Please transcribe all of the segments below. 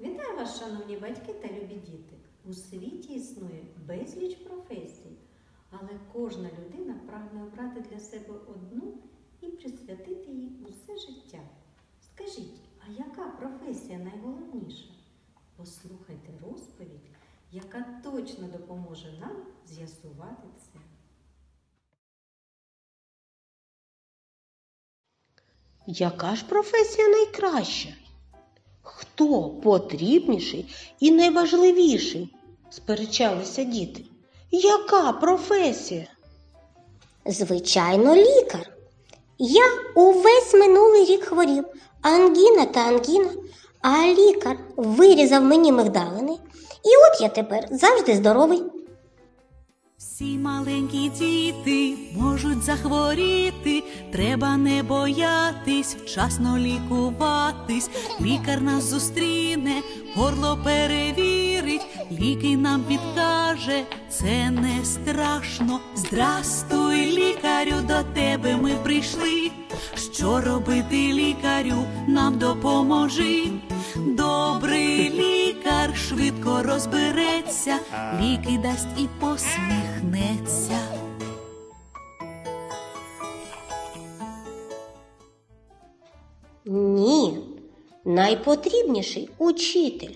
Вітаю вас, шановні батьки та любі діти! У світі існує безліч професій, але кожна людина прагне обрати для себе одну і присвятити їй усе життя. Скажіть, а яка професія найголовніша? Послухайте розповідь, яка точно допоможе нам з'ясувати це. Яка ж професія найкраща? Хто потрібніший і найважливіший? сперечалися діти. Яка професія? Звичайно, лікар. Я увесь минулий рік хворів, ангіна та ангіна, а лікар вирізав мені мигдалини, і от я тепер завжди здоровий. Всі маленькі діти можуть захворіти, треба не боятись, вчасно лікуватись. Лікар нас зустріне, горло перевірить, ліки нам підкаже, це не страшно. Здрастуй, лікарю, до тебе ми прийшли. Що робити лікарю, нам допоможи. Добрий лікар швидко розбереться, ліки дасть і посміхнеться. Ні, найпотрібніший учитель.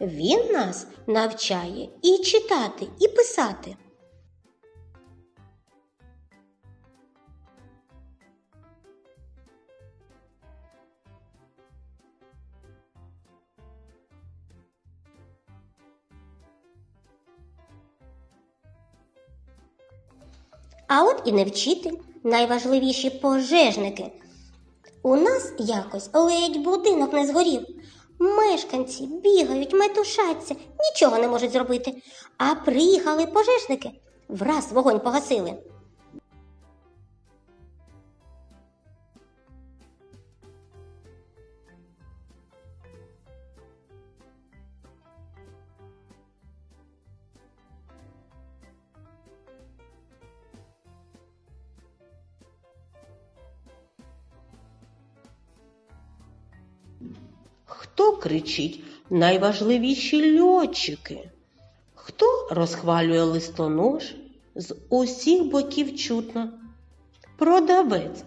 Він нас навчає і читати, і писати. А от і не вчитель, найважливіші пожежники. У нас якось ледь будинок не згорів. Мешканці бігають, метушаться, нічого не можуть зробити. А приїхали пожежники, враз вогонь погасили. Хто кричить найважливіші льотчики? Хто розхвалює листонож? З усіх боків чутно. Продавець.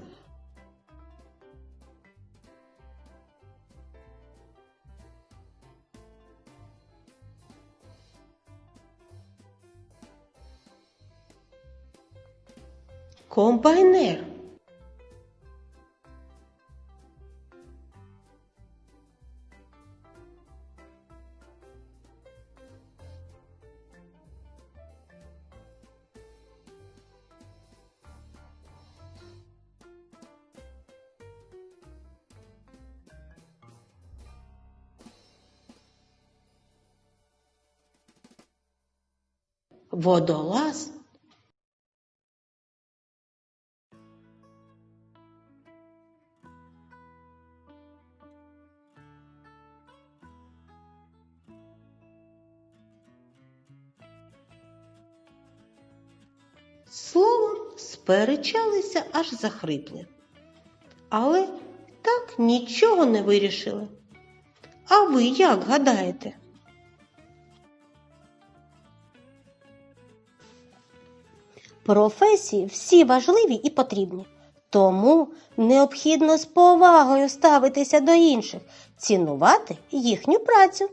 Комбайнер. Водолаз. Словом, сперечалися аж захрипли. Але так нічого не вирішили. А ви як гадаєте? Професії всі важливі і потрібні. Тому необхідно з повагою ставитися до інших, цінувати їхню працю.